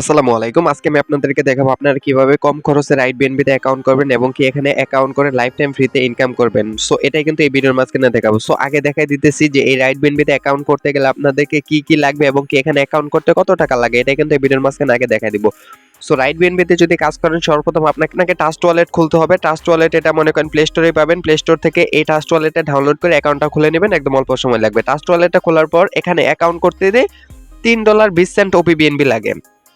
আসসালামু আলাইকুম। আজকে আমি আপনাদেরকে দেখাবো আপনারা কীভাবে কম খরচে রাইট বিএনবিতে অ্যাকাউন্ট করবেন এবং কি এখানে অ্যাকাউন্ট করে লাইফ টাইম ফ্রিতে ইনকাম করবেন। সো এটাই কিন্তু এই ভিডিওর মাঝখানে দেখাবো। সো আগে দেখাই দিতেছি যে এই রাইট বিএনবিতে অ্যাকাউন্ট করতে গেলে আপনাদেরকে কি কি লাগবে এবং কি এখানে অ্যাকাউন্ট করতে কত টাকা লাগে এটা কিন্তু এই ভিডিওর মাঝখানে আগে দেখাই দিব। সো রাইট বিএনবিতে যদি কাজ করেন, সর্বপ্রথম আপনাকে টাস্ট ওয়ালেট খুলতে হবে। টাস্ট ওয়ালেট এটা মনে করেন প্লে স্টোরে পাবেন। প্লে স্টোর থেকে এই টাস্ট ওয়ালেটে ডাউনলোড করে অ্যাকাউন্টটা খুলে নেবেন। একদম অল্প সময় লাগবে। টাস্ট ওয়ালেটটা খোলার পর এখানে অ্যাকাউন্ট করতে দিয়ে তিন ডলার বিশ সেন্ট ওপি বিএনবি লাগে।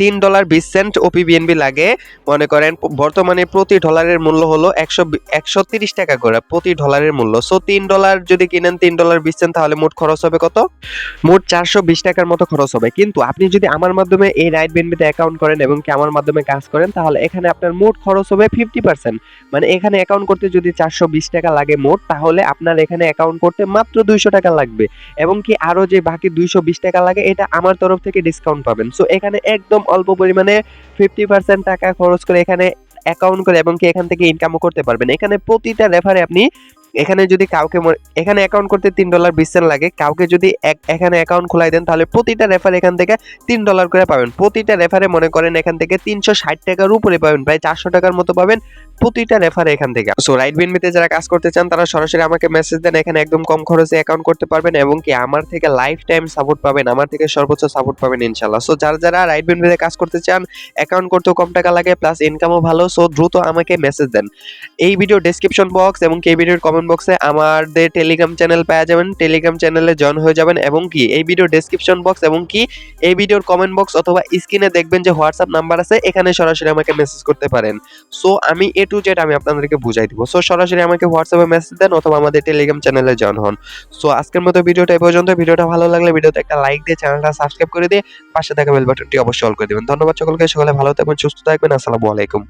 তিন ডলার বিশ সেন্ট ওপি বিএনবি লাগে। মনে করেন, বর্তমানে প্রতি ডলারের মূল্য হলো একশো একশো তিরিশ টাকা করে প্রতি ডলারের মূল্য। সো তিন ডলার যদি কিনেন, তিন ডলার বিশ সেন্ট, তাহলে মোট খরচ হবে কত? মোট চারশো বিশ টাকার মতো খরচ হবে। কিন্তু আপনি যদি আমার মাধ্যমে এই রাইট বিএনবিতে অ্যাকাউন্ট করেন এবং কি আমার মাধ্যমে কাজ করেন, তাহলে এখানে আপনার মোট খরচ হবে ফিফটি পার্সেন্ট মানে এখানে অ্যাকাউন্ট করতে যদি চারশো বিশ টাকা লাগে মোট, তাহলে আপনার এখানে অ্যাকাউন্ট করতে মাত্র দুইশো টাকা লাগবে। এবং কি আরও যে বাকি দুইশো বিশ টাকা লাগে, এটা আমার তরফ থেকে ডিসকাউন্ট পাবেন। সো এখানে একদম অল্প পরিমাণে ফিফটি পার্সেন্ট টাকা খরচ করে এখানে অ্যাকাউন্ট করে এবং কি এখান থেকে ইনকামও করতে পারবেন। এখানে প্রতিটা রেফারে আপনি এখানে যদি কাউকে এখানে অ্যাকাউন্ট করতে তিন ডলার বিশ সেন্ট লাগে, কাউকে যদি এখানে অ্যাকাউন্ট খোলাই দেন, তাহলে প্রতিটা রেফার এখান থেকে তিন ডলার করে পাবেন। প্রতিটা রেফারে মনে করেন এখান থেকে তিনশো ষাট টাকার উপরে পাবেন, প্রায় চারশো টাকার মতো পাবেন প্রতিটা রেফারে এখান থেকে। সো রাইট বিএনবিতে যারা কাজ করতে চান, তারা সরাসরি আমাকে মেসেজ দেন, এখানে একদম কম খরচে অ্যাকাউন্ট করতে পারবেন এবং কি আমার থেকে লাইফ টাইম সাপোর্ট পাবেন, আমার থেকে সর্বোচ্চ সাপোর্ট পাবেন ইনশাল্লাহ সো যারা যারা রাইট বিএনবিতে কাজ করতে চান অ্যাকাউন্ট করতেও কম টাকা লাগে প্লাস ইনকামও ভালো সো দ্রুত আমাকে মেসেজ দেন। এই ভিডিও ডেসক্রিপশন বক্স এবং এই ভিডিওর কমেন্ট বক্সে আমাদের টেলিগ্রাম চ্যানেল পাওয়া যাবেন। টেলিগ্রাম চ্যানেলে জয়েন হয়ে যাবেন এবং কি, এই ভিডিও ডেসক্রিপশন বক্স এবং কি, এই ভিডিওর কমেন্ট বক্স অথবা স্ক্রিনে দেখবেন যে হোয়াটসঅ্যাপ নাম্বার আছে, এখানে সরাসরি আমাকে মেসেজ করতে পারেন। সো আমি এ টু জেড আমি আপনাদেরকে বুঝাই দিব। সো সরাসরি আমাকে হোয়াটসঅ্যাপে মেসেজ দেন অথবা আমাদের টেলিগ্রাম চ্যানেলে জয়েন হন। সো আজকের মতো ভিডিওটা এই পর্যন্ত। ভিডিওটা ভালো লাগলে ভিডিওতে একটা লাইক দিয়ে চ্যানেলটা সাবস্ক্রাইব করে দিয়ে পাশে থাকা বেল বাটনটি অবশ্যই অল করে দিবেন। ধন্যবাদ সকলকে। সকলে ভালো থাকবেন, সুস্থ থাকবেন। আসসালামু আলাইকুম।